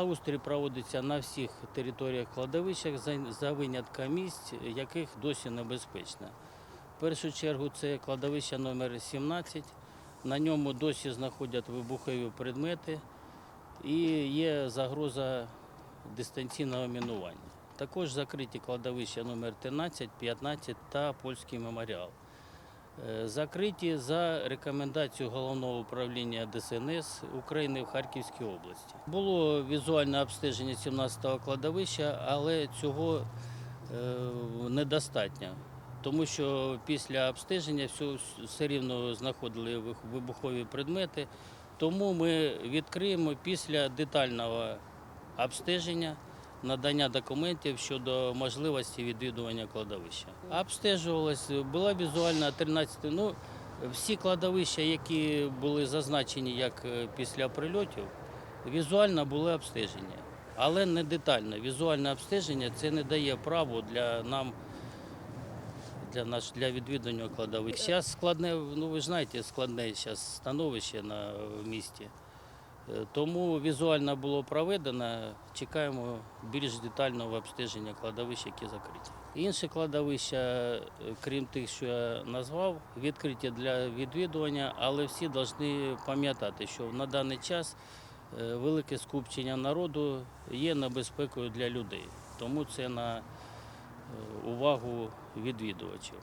Благоустрій проводиться на всіх територіях кладовищах за- винятком місць, яких досі небезпечно. В першу чергу це кладовище номер 17. На ньому досі знаходять вибухові предмети і є загроза дистанційного мінування. Також закриті кладовища номер 13, 15 та польський меморіал. Е, Закриті за рекомендацією головного управління ДСНС України в Харківській області. Було візуальне обстеження 17-го кладовища, але цього е, недостатньо, тому що після обстеження все, все рівно знаходили вибухові предмети. Тому ми відкриємо після детального обстеження надання документів щодо можливості відвідування кладовища. Обстежувалось, була візуальна 13, ну, всі кладовища, які були зазначені як е, після прильотів, візуально були обстежені, але не детально. Візуальне обстеження це не дає право для нам. Для наш для відвідування кладовищ. Зараз складне, ну ви знаєте, складне зараз становище на місті. Е, Тому візуально було проведено. Чекаємо більш детального обстеження кладовищ, які закриті. Інші кладовища, е, крім тих, що я назвав, відкриті для відвідування, але всі повинні пам'ятати, що на даний час е, велике скупчення народу є небезпекою для людей. Тому це на увагу відвідувачів.